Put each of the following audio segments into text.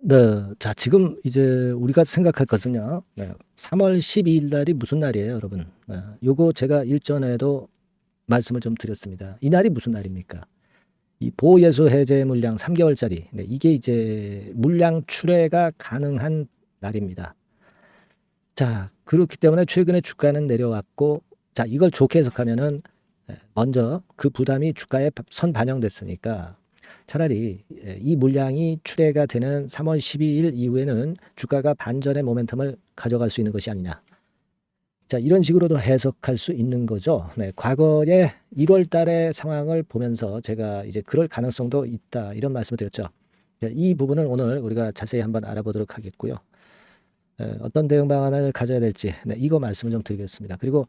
네. 자, 지금 이제 우리가 생각할 것은요. 네. 3 월 12 일 날이 무슨 날이에요, 여러분? 네. 요거 제가 일전에도 말씀을 좀 드렸습니다. 이 날이 무슨 날입니까? 이 보호예수 해제 물량 3개월짜리. 네, 이게 이제 물량 출회가 가능한 날입니다. 자, 그렇기 때문에 최근에 주가는 내려왔고, 자, 이걸 좋게 해석하면은 예, 먼저 그 부담이 주가에 선 반영됐으니까 차라리 예, 이 물량이 출회가 되는 3월 12일 이후에는 주가가 반전의 모멘텀을 가져갈 수 있는 것이 아니냐. 자, 이런 식으로도 해석할 수 있는 거죠. 네, 과거에 1월 달의 상황을 보면서 제가 이제 그럴 가능성도 있다. 이런 말씀을 드렸죠. 네, 이 부분을 오늘 우리가 자세히 한번 알아보도록 하겠고요. 에, 어떤 대응 방안을 가져야 될지 네, 이거 말씀을 좀 드리겠습니다. 그리고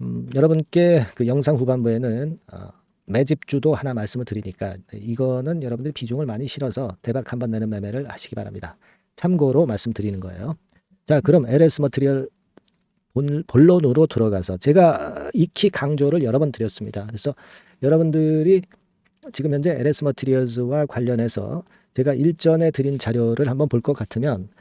음, 여러분께 그 영상 후반부에는 어, 매집주도 하나 말씀을 드리니까 네, 이거는 여러분들이 비중을 많이 실어서 대박 한번 내는 매매를 하시기 바랍니다. 참고로 말씀드리는 거예요. 자, 그럼 LS 머티리얼 본, 본론으로 들어가서 제가 익히 강조를 여러 번 드렸습니다. 그래서 여러분들이 지금 현재 LS 머티리얼즈와 관련해서 제가 일전에 드린 자료를 한번 볼 것 같으면 예,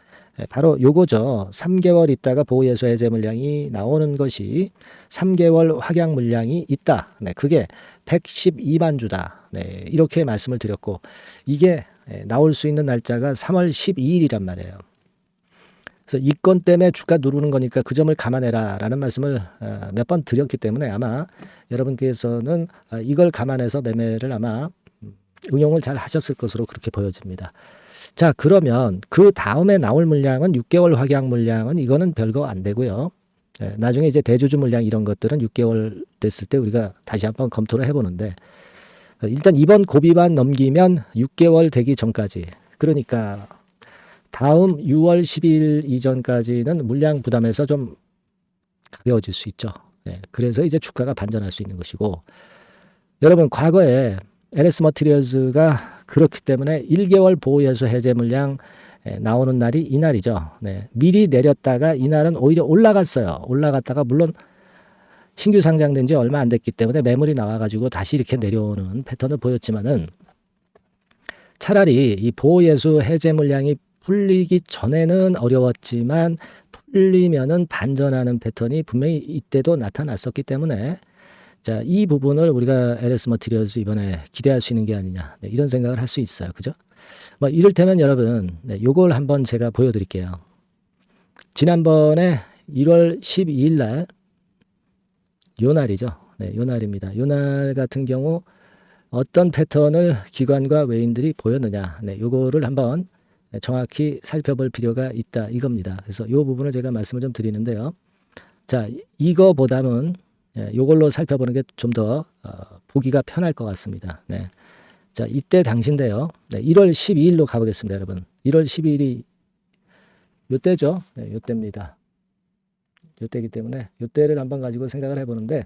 바로 요거죠. 3개월 있다가 보호예수 해제 물량이 나오는 것이 3개월 확약 물량이 있다. 네, 그게 112만 주다. 네, 이렇게 말씀을 드렸고 이게 예, 나올 수 있는 날짜가 3월 12일이란 말이에요. 그래서 이 건 때문에 주가 누르는 거니까 그 점을 감안해라라는 말씀을 어, 몇번 드렸기 때문에 아마 여러분께서는 어, 이걸 감안해서 매매를 아마 음, 응용을 잘 하셨을 것으로 그렇게 보여집니다. 자, 그러면 그 다음에 나올 물량은 6개월 확약 물량은 이거는 별거 안 되고요. 예, 나중에 이제 대주주 물량 이런 것들은 6개월 됐을 때 우리가 다시 한번 검토를 해보는데 어, 일단 이번 고비만 넘기면 6개월 되기 전까지 그러니까 다음 6월 10일 이전까지는 물량 부담에서 좀 가벼워질 수 있죠. 예, 그래서 이제 주가가 반전할 수 있는 것이고 여러분 과거에 LS 머티리얼즈가 그렇기 때문에 1개월 보호예수 해제 물량 예, 나오는 날이 이날이죠. 네, 미리 내렸다가 이날은 오히려 올라갔어요. 올라갔다가 물론 신규 상장된 지 얼마 안 됐기 때문에 매물이 나와가지고 다시 이렇게 내려오는 패턴을 보였지만은 차라리 이 보호예수 해제 물량이 풀리기 전에는 어려웠지만 풀리면은 반전하는 패턴이 분명히 이때도 나타났었기 때문에 자, 이 부분을 우리가 LS 머티리얼스 이번에 기대할 수 있는 게 아니냐. 네, 이런 생각을 할 수 있어요. 그죠? 뭐 이를테면 여러분, 네, 요걸 한번 제가 보여 드릴게요. 지난번에 1월 12일 날, 요 날이죠. 네, 요 날입니다. 요 날 같은 경우 어떤 패턴을 기관과 외인들이 보였느냐. 네, 요거를 한번 정확히 살펴볼 필요가 있다. 이겁니다. 그래서 요 부분을 제가 말씀을 좀 드리는데요. 자, 이거보다는 예, 요걸로 살펴보는 게 좀 더 어, 보기가 편할 것 같습니다. 네. 자, 이때 당시인데요. 네, 1월 12일로 가보겠습니다, 여러분. 1월 12일이 요때죠. 네, 요때입니다. 요때이기 때문에 요때를 한번 가지고 생각을 해보는데,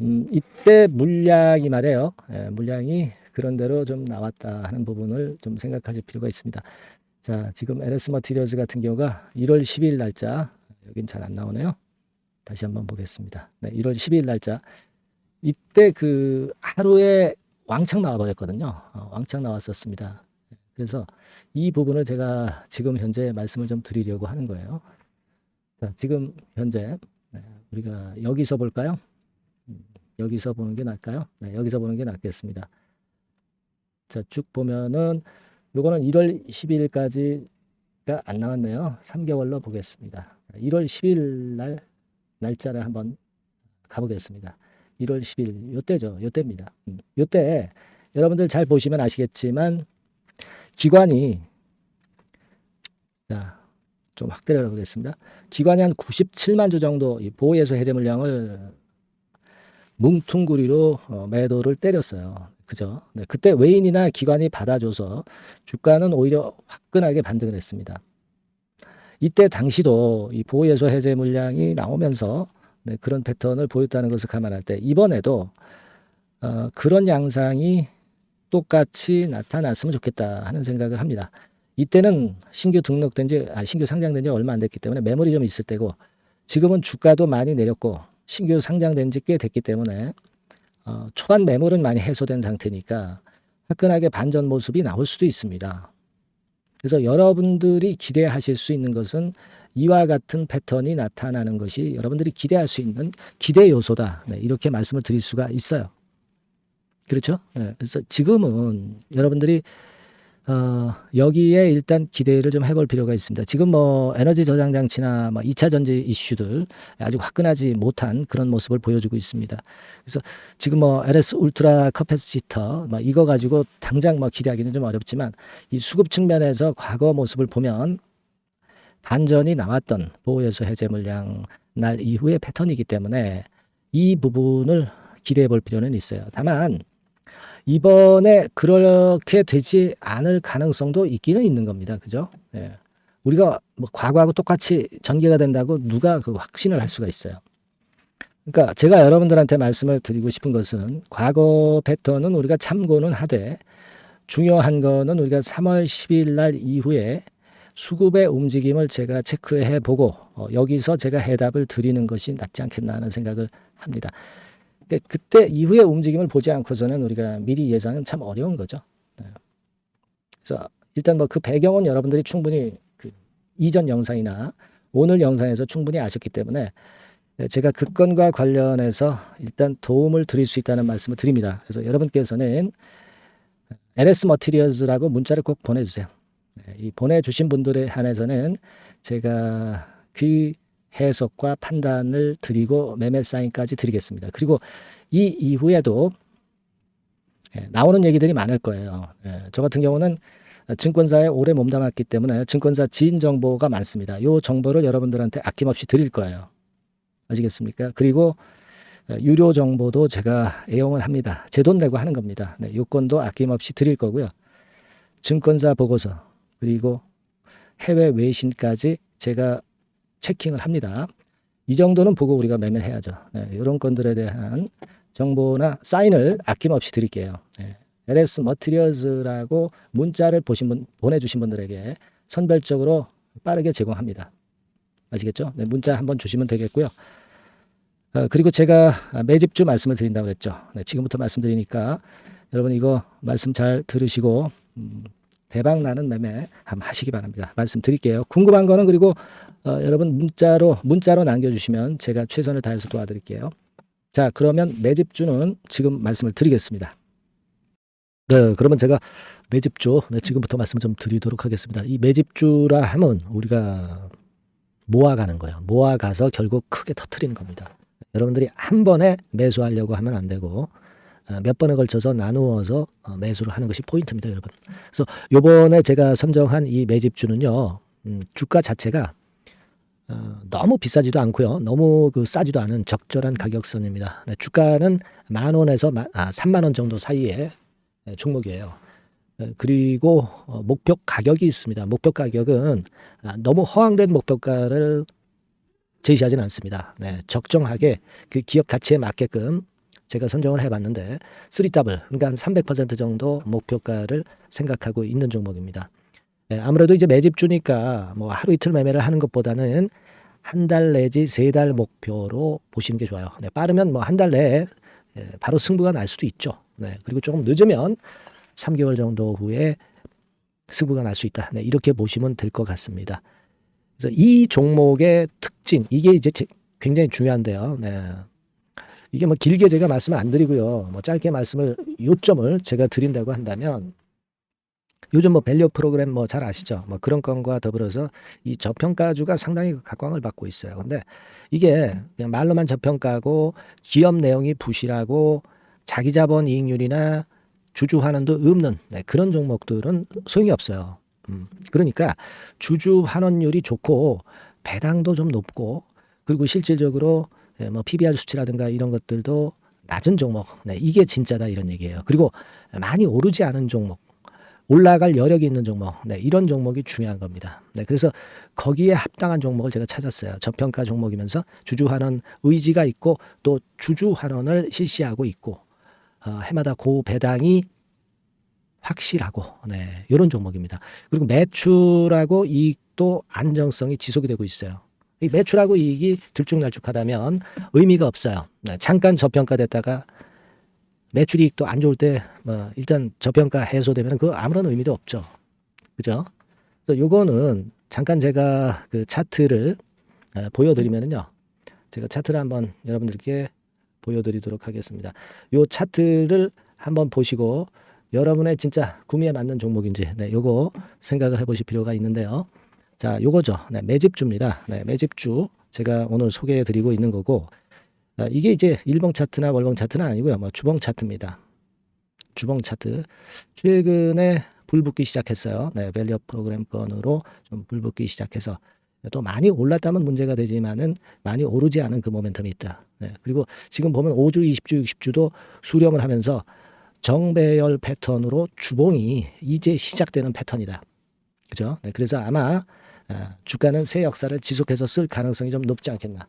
음, 이때 물량이 말이에요. 예, 물량이 그런 대로 좀 나왔다 하는 부분을 좀 생각하실 필요가 있습니다. 자, 지금 LS 머티리얼즈 같은 경우가 1월 10일 날짜, 여긴 잘 안 나오네요. 다시 한번 보겠습니다. 네, 1월 12일 날짜. 이때 그 하루에 왕창 나와버렸거든요. 어, 왕창 나왔었습니다. 그래서 이 부분을 제가 지금 현재 말씀을 좀 드리려고 하는 거예요. 자, 지금 현재 네, 우리가 여기서 볼까요? 음, 여기서 보는 게 나을까요? 네, 여기서 보는 게 낫겠습니다. 자, 쭉 보면은 요거는 1월 10일까지가 안 나왔네요. 3개월로 보겠습니다. 1월 10일 날 날짜를 한번 가보겠습니다. 1월 10일 요때죠. 요때입니다. 음, 요때 여러분들 잘 보시면 아시겠지만 기관이 자, 좀 확대를 해보겠습니다. 기관이 한 97만 주 정도 이 보호예수 해제 물량을 뭉퉁구리로 어, 매도를 때렸어요. 그죠? 네, 그때 외인이나 기관이 받아줘서 주가는 오히려 화끈하게 반등을 했습니다. 이때 당시도 이 보호예수 해제 물량이 나오면서 네, 그런 패턴을 보였다는 것을 감안할 때 이번에도 어, 그런 양상이 똑같이 나타났으면 좋겠다 하는 생각을 합니다. 이때는 신규 등록된 지, 아, 신규 상장된 지 얼마 안 됐기 때문에 매물이 좀 있을 때고 지금은 주가도 많이 내렸고 신규 상장된 지 꽤 됐기 때문에 어, 초반 매물은 많이 해소된 상태니까 화끈하게 반전 모습이 나올 수도 있습니다. 그래서 여러분들이 기대하실 수 있는 것은 이와 같은 패턴이 나타나는 것이 여러분들이 기대할 수 있는 기대 요소다. 네, 이렇게 말씀을 드릴 수가 있어요. 그렇죠? 네, 그래서 지금은 여러분들이 어, 여기에 일단 기대를 좀 해볼 필요가 있습니다. 지금 뭐 에너지 저장 장치나 뭐 2차 전지 이슈들 아직 화끈하지 못한 그런 모습을 보여주고 있습니다. 그래서 지금 뭐 LS 울트라 커패시터 뭐 이거 가지고 당장 뭐 기대하기는 좀 어렵지만 이 수급 측면에서 과거 모습을 보면 반전이 나왔던 보호예수 해제 물량 날 이후의 패턴이기 때문에 이 부분을 기대해 볼 필요는 있어요. 다만 이번에 그렇게 되지 않을 가능성도 있기는 있는 겁니다. 그죠? 예. 우리가 뭐 과거하고 똑같이 전개가 된다고 누가 그 확신을 할 수가 있어요. 그러니까 제가 여러분들한테 말씀을 드리고 싶은 것은 과거 패턴은 우리가 참고는 하되 중요한 거는 우리가 3월 10일 날 이후에 수급의 움직임을 제가 체크해 보고 어, 여기서 제가 해답을 드리는 것이 낫지 않겠나 하는 생각을 합니다. 근데 그때 이후의 움직임을 보지 않고서는 우리가 미리 예상은 참 어려운 거죠. 네. 그래서 일단 뭐 그 배경은 여러분들이 충분히 그 이전 영상이나 오늘 영상에서 충분히 아셨기 때문에 제가 그 건과 관련해서 일단 도움을 드릴 수 있다는 말씀을 드립니다. 그래서 여러분께서는 LS 머티리얼즈라고 문자를 꼭 보내주세요. 네, 이 보내주신 분들에 한해서는 제가 그 해석과 판단을 드리고 매매 사인까지 드리겠습니다. 그리고 이 이후에도 예, 나오는 얘기들이 많을 거예요. 예, 저 같은 경우는 증권사에 오래 몸담았기 때문에 증권사 지인 정보가 많습니다. 이 정보를 여러분들한테 아낌없이 드릴 거예요. 아시겠습니까? 그리고 예, 유료 정보도 제가 애용을 합니다. 제 돈 내고 하는 겁니다. 네, 요건도 아낌없이 드릴 거고요. 증권사 보고서 그리고 해외 외신까지 제가 체킹을 합니다. 이 정도는 보고 우리가 매매를 해야죠. 네, 이런 건들에 대한 정보나 사인을 아낌없이 드릴게요. 네, LS 머티리얼즈라고 문자를 보신 분, 보내주신 분들에게 선별적으로 빠르게 제공합니다. 아시겠죠? 네, 문자 한번 주시면 되겠고요. 어, 그리고 제가 매집주 말씀을 드린다고 했죠. 네, 지금부터 말씀드리니까 여러분 이거 말씀 잘 들으시고 음, 대박 나는 매매 한번 하시기 바랍니다. 말씀드릴게요. 궁금한 거는 그리고 어, 여러분 문자로 문자로 남겨주시면 제가 최선을 다해서 도와드릴게요. 자 그러면 매집주는 지금 말씀을 드리겠습니다. 네, 그러면 제가 매집주 네, 지금부터 말씀 좀 드리도록 하겠습니다. 이 매집주라 하면 우리가 모아가는 거예요. 모아가서 결국 크게 터트리는 겁니다. 여러분들이 한 번에 매수하려고 하면 안 되고 어, 몇 번에 걸쳐서 나누어서 어, 매수를 하는 것이 포인트입니다, 여러분. 그래서 요번에 제가 선정한 이 매집주는요, 음, 주가 자체가 어, 너무 비싸지도 않고요, 너무 그 싸지도 않은 적절한 가격선입니다. 네, 주가는 만 원에서 마, 아, 3만 원 정도 사이의 네, 종목이에요. 네, 그리고 어, 목표 가격이 있습니다. 목표 가격은 아, 너무 허황된 목표가를 제시하지는 않습니다. 네, 적정하게 그 기업 가치에 맞게끔 제가 선정을 해봤는데 3더블 그러니까 한 300% 정도 목표가를 생각하고 있는 종목입니다. 네, 아무래도 이제 매집 주니까 뭐 하루 이틀 매매를 하는 것보다는 한 달 내지 세 달 목표로 보시는 게 좋아요. 네, 빠르면 뭐 한 달 내에 예, 바로 승부가 날 수도 있죠. 네, 그리고 조금 늦으면 3개월 정도 후에 승부가 날 수 있다. 네, 이렇게 보시면 될 것 같습니다. 그래서 이 종목의 특징 이게 이제 굉장히 중요한데요. 네. 이게 뭐 길게 제가 말씀을 안 드리고요. 뭐 짧게 말씀을 요점을 제가 드린다고 한다면 요즘 뭐 밸류 프로그램 뭐 잘 아시죠? 뭐 그런 건과 더불어서 이 저평가주가 상당히 각광을 받고 있어요. 근데 이게 그냥 말로만 저평가고 기업 내용이 부실하고 자기 자본 이익률이나 주주 환원도 없는 네, 그런 종목들은 소용이 없어요. 음, 그러니까 주주 환원율이 좋고 배당도 좀 높고 그리고 실질적으로 예, 뭐 PBR 수치라든가 이런 것들도 낮은 종목. 네, 이게 진짜다 이런 얘기예요. 그리고 많이 오르지 않은 종목. 올라갈 여력이 있는 종목. 네, 이런 종목이 중요한 겁니다. 네, 그래서 거기에 합당한 종목을 제가 찾았어요. 저평가 종목이면서 주주 환원 의지가 있고 또 주주 환원을 실시하고 있고 어, 해마다 고 배당이 확실하고 네, 이런 종목입니다. 그리고 매출하고 이익도 안정성이 지속이 되고 있어요. 이 매출하고 이익이 들쭉날쭉하다면 의미가 없어요. 네, 잠깐 저평가됐다가 매출 이익도 안 좋을 때 뭐 일단 저평가 해소되면 그 아무런 의미도 없죠. 그죠? 그래서 요거는 잠깐 제가 그 차트를 어, 보여드리면은요. 제가 차트를 한번 여러분들께 보여드리도록 하겠습니다. 요 차트를 한번 보시고 여러분의 진짜 구미에 맞는 종목인지 네, 요거 생각을 해보실 필요가 있는데요. 자, 요거죠. 네, 매집주입니다. 네, 매집주 제가 오늘 소개해드리고 있는 거고 아, 이게 이제 일봉 차트나 월봉 차트는 아니고요. 뭐 주봉 차트입니다. 주봉 차트 최근에 불붙기 시작했어요. 네, 밸류 프로그램 건으로 좀 불붙기 시작해서 또 많이 올랐다면 문제가 되지만은 많이 오르지 않은 그 모멘텀이 있다. 네, 그리고 지금 보면 5주, 20주, 60주도 수렴을 하면서 정배열 패턴으로 주봉이 이제 시작되는 패턴이다. 그죠? 네, 그래서 아마 아, 주가는 새 역사를 지속해서 쓸 가능성이 좀 높지 않겠나.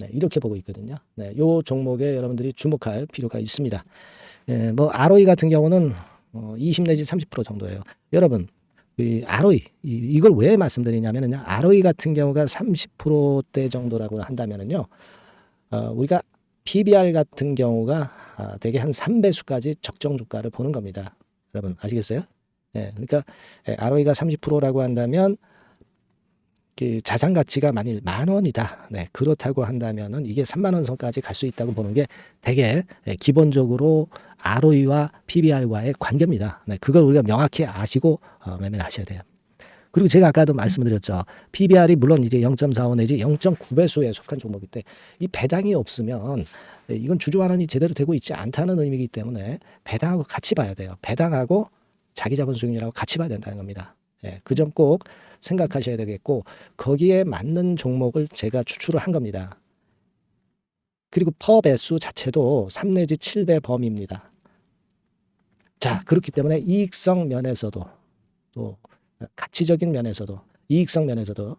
네, 이렇게 보고 있거든요. 네, 요 종목에 여러분들이 주목할 필요가 있습니다. 예, 뭐 ROE 같은 경우는 어, 20 내지 30% 정도예요. 여러분, 이 ROE 이, 이걸 왜 말씀드리냐면은요. ROE 같은 경우가 30%대 정도라고 한다면은요. 어, 우리가 PBR 같은 경우가 아, 대개 한 3배수까지 적정 주가를 보는 겁니다. 여러분 아시겠어요? 예, 그러니까 예, ROE가 30%라고 한다면 그 자산 가치가 만일 만 원이다. 네, 그렇다고 한다면은 이게 3만 원 선까지 갈 수 있다고 보는 게 되게 예, 기본적으로 ROE와 PBR과의 관계입니다. 네, 그걸 우리가 명확히 아시고 어, 매매를 하셔야 돼요. 그리고 제가 아까도 말씀드렸죠. PBR이 물론 이제 0.45 내지 0.9배수에 속한 종목일 때이 배당이 없으면 네, 이건 주주환원이 제대로 되고 있지 않다는 의미이기 때문에 배당하고 같이 봐야 돼요. 배당하고 자기 자본 수익률하고 같이 봐야 된다는 겁니다. 예, 그 점 꼭 생각하셔야 되겠고 거기에 맞는 종목을 제가 추출을 한 겁니다. 그리고 퍼 배수 자체도 3 내지 7배 범위입니다. 자, 그렇기 때문에 이익성 면에서도 또 가치적인 면에서도 이익성 면에서도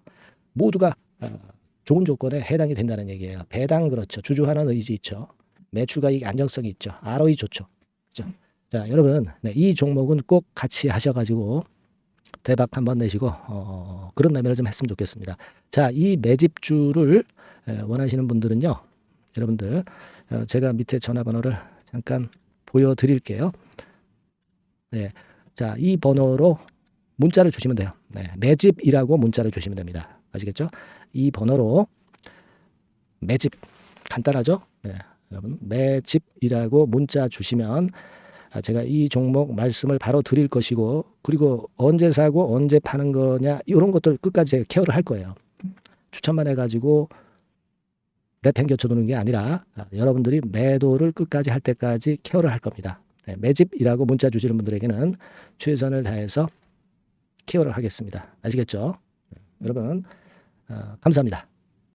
모두가 어, 좋은 조건에 해당이 된다는 얘기예요. 배당 그렇죠. 주주환원 의지 있죠. 매출과 이익 안정성이 있죠. ROE 좋죠. 그죠? 자, 여러분, 네, 이 종목은 꼭 같이 하셔가지고 대박 한번 내시고 어, 그런 매매를 좀 했으면 좋겠습니다. 자, 이 매집주를 에, 원하시는 분들은요, 여러분들 어, 제가 밑에 전화번호를 잠깐 보여드릴게요. 네, 자, 이 번호로 문자를 주시면 돼요. 네, 매집이라고 문자를 주시면 됩니다. 아시겠죠? 이 번호로 매집 간단하죠? 네, 여러분 매집이라고 문자 주시면 아, 제가 이 종목 말씀을 바로 드릴 것이고 그리고 언제 사고 언제 파는 거냐 이런 것들 끝까지 제가 케어를 할 거예요. 추천만 해가지고 내팽겨쳐 두는 게 아니라 아, 여러분들이 매도를 끝까지 할 때까지 케어를 할 겁니다. 네, 매집이라고 문자 주시는 분들에게는 최선을 다해서 케어를 하겠습니다. 아시겠죠? 네, 여러분 어, 감사합니다.